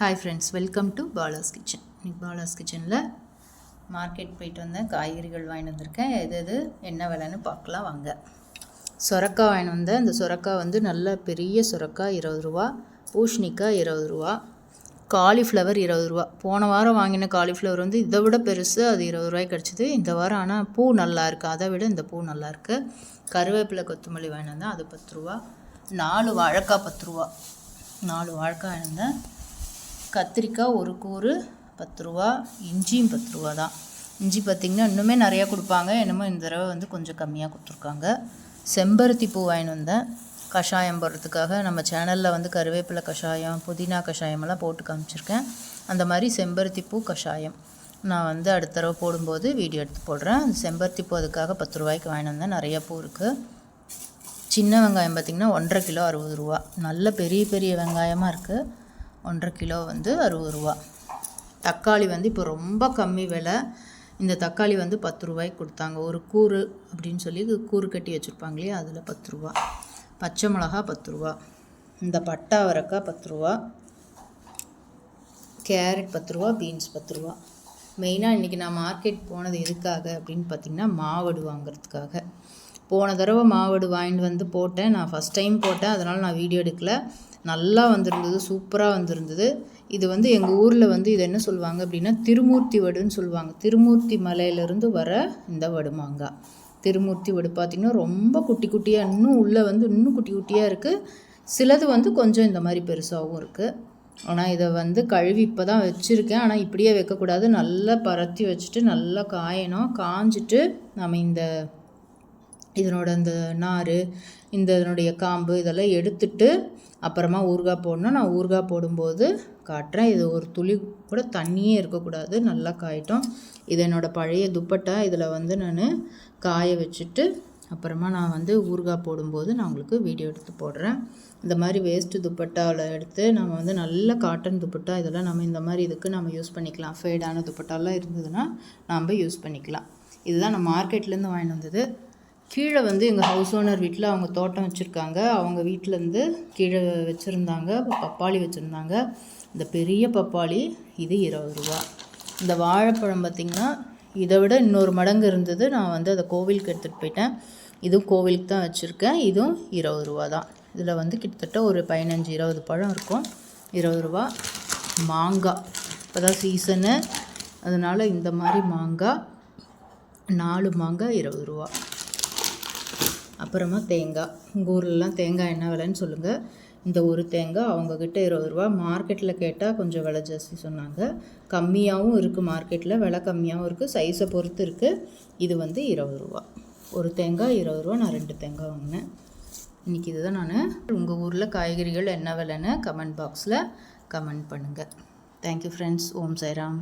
Hi friends welcome to Bala's kitchen இன்றைக்கி பாலாஸ் கிச்சனில் market போயிட்டு வந்தேன். காய்கறிகள் வாங்கிட்டு வந்திருக்கேன். எது எது என்ன விலைன்னு பார்க்கலாம் வாங்க. சுரக்காய் வாங்கிட்டு வந்தேன். இந்த சுரக்காய் வந்து நல்ல பெரிய சுரக்காய் இருபது ரூபா. பூஷ்ணிக்காய் இருபது ரூபா. காலிஃப்ளவர் இருபது ரூபா. போன வாரம் வாங்கின காலிஃப்ளவர் வந்து இதை விட பெருசு. அது இருபது ரூபாய்க்கு கிடச்சிது. இந்த வாரம் ஆனால் பூ நல்லா இருக்குது அதை விட இந்த பூ நல்லாயிருக்கு கருவேப்பிலை கொத்தமல்லி வாங்கிட்டு வந்தேன். அது பத்து ரூபா. நாலு வாழைக்காய் பத்து ரூபா. நாலு வாழைக்காய் வாங்கிட்டு வந்தேன். கத்திரிக்காய் ஒரு கூறு பத்து ரூபா. இஞ்சியும் பத்து ரூபா தான். இஞ்சி பார்த்திங்கன்னா இன்னுமே நிறையா கொடுப்பாங்க. என்னமோ இந்த தடவை வந்து கொஞ்சம் கம்மியாக கொடுத்துருக்காங்க. செம்பருத்தி பூ வாங்கிட்டு வந்தேன். கஷாயம் போடுறதுக்காக நம்ம சேனலில் வந்து கருவேப்பிலை கஷாயம் புதினா கஷாயமெல்லாம் போட்டு காமிச்சிருக்கேன். அந்த மாதிரி செம்பருத்தி பூ கஷாயம். நான் வந்து அடுத்த தடவை போடும்போது வீடியோ எடுத்து போடுறேன். அந்த செம்பருத்தி பூ அதுக்காக பத்து ரூபாய்க்கு வாங்கிட்டு வந்தேன். நிறைய பூ இருக்குது சின்ன வெங்காயம் பார்த்திங்கன்னா ஒன்றரை கிலோ அறுபது ரூபா. நல்ல பெரிய பெரிய வெங்காயமாக இருக்குது ஒன்றரை கிலோ வந்து அறுபது ரூபா. தக்காளி வந்து இப்போ ரொம்ப கம்மி விலை. இந்த தக்காளி வந்து பத்து ரூபாய்க்கு கொடுத்தாங்க. ஒரு கூறு அப்படின்னு சொல்லி கூறு கட்டி வச்சுருப்பாங்க இல்லையா? அதில் பத்து ரூபா. பச்சை மிளகா பத்து ரூபா. இந்த பட்டா அவரைக்காய் பத்து ரூபா. கேரட் பத்து ரூபா பீன்ஸ் பத்து ரூபா. மெயினாக இன்றைக்கி நான் மார்க்கெட் போனது எதுக்காக அப்படின்னு பார்த்திங்கன்னா மாவடு வாங்குறதுக்காக. போன தடவை மாவடு வாங்கிட்டு வந்து போட்டேன். நான் ஃபஸ்ட் டைம் போட்டேன். அதனால் நான் வீடியோ எடுக்கல. நல்லா வந்திருந்தது சூப்பராக வந்திருந்தது. இது வந்து எங்கள் ஊரில் வந்து இது என்ன சொல்லுவாங்க அப்படின்னா திருமூர்த்தி வடுன்னு சொல்லுவாங்க. திருமூர்த்தி மலையிலேருந்து வர இந்த வடுமாங்காய் திருமூர்த்தி வடு பார்த்திங்கன்னா ரொம்ப குட்டி குட்டியாக இன்னும் உள்ளே வந்து இன்னும் குட்டி குட்டியாக இருக்குது சிலது வந்து கொஞ்சம் இந்த மாதிரி பெருசாகவும் இருக்குது ஆனால் இதை வந்து கழுவி இப்போ தான் வச்சுருக்கேன். ஆனால் இப்படியே வைக்கக்கூடாது. நல்லா பரத்தி வச்சுட்டு நல்லா காயணும். காஞ்சிட்டு நம்ம இந்த இதனோட இந்த நார் இந்த இதனுடைய காம்பு இதெல்லாம் எடுத்துட்டு அப்புறமா ஊறுகாய் போடணும். நான் ஊறுகாய் போடும்போது காட்டுறேன். இது ஒரு துளி கூட தண்ணியே இருக்கக்கூடாது. நல்லா காயட்டும். இது என்னோடய பழைய துப்பட்டா. இதில் வந்து நான் காய வச்சுட்டு அப்புறமா நான் வந்து ஊறுகாய் போடும்போது நான் உங்களுக்கு வீடியோ எடுத்து போடுறேன். இந்த மாதிரி வேஸ்ட்டு துப்பட்டாவில் எடுத்து நம்ம வந்து நல்ல காட்டன் துப்பட்டா இதெல்லாம் நம்ம இந்த மாதிரி இதுக்கு நம்ம யூஸ் பண்ணிக்கலாம். ஃபேடான துப்பட்டாலாம் இருந்ததுன்னா நம்ம யூஸ் பண்ணிக்கலாம். இதுதான் நான் மார்க்கெட்லேருந்து வாங்கிட்டு வந்தது கீழே வந்து எங்கள் ஹவுஸ் ஓனர் வீட்டில் அவங்க தோட்டம் வச்சுருக்காங்க. அவங்க வீட்டிலேருந்து கீழே வச்சுருந்தாங்க. பப்பாளி வச்சுருந்தாங்க. இந்த பெரிய பப்பாளி இது இருபது ரூபா. இந்த வாழைப்பழம் பார்த்திங்கன்னா இதை விட இன்னொரு மடங்கு இருந்தது. நான் வந்து அதை கோவிலுக்கு எடுத்துகிட்டு போயிட்டேன். இதுவும் கோவிலுக்கு தான் வச்சுருக்கேன். இதுவும் இருபது ரூபா தான். இதில் வந்து கிட்டத்தட்ட ஒரு பதினஞ்சு இருபது பழம் இருக்கும். இருபது ரூபா. மாங்காய். இப்போ தான் சீசனு அதனால் இந்த மாதிரி மாங்காய் நாலு மாங்காய் இருபது ரூபா. அப்புறமா தேங்காய். உங்கள் ஊர்லலாம் தேங்காய் என்ன விலைன்னு சொல்லுங்கள் இந்த ஒரு தேங்காய் அவங்கக்கிட்ட இருபது ரூபா. மார்க்கெட்டில் கேட்டால் கொஞ்சம் விலை ஜாஸ்தி சொன்னாங்க. கம்மியாகவும் இருக்குது மார்க்கெட்டில் விலை கம்மியாகவும் இருக்குது சைஸை பொறுத்து இருக்குது இது வந்து இருபது ரூபா. ஒரு தேங்காய் இருபது ரூபா. நான் ரெண்டு தேங்காய் வாங்கினேன். இன்றைக்கி இதுதான் நான். உங்கள் ஊரில் காய்கறிகள் என்ன விலைன்னு கமெண்ட் பாக்ஸில் கமெண்ட் பண்ணுங்கள் தேங்க்யூ ஃப்ரெண்ட்ஸ் ஓம் சைராம்.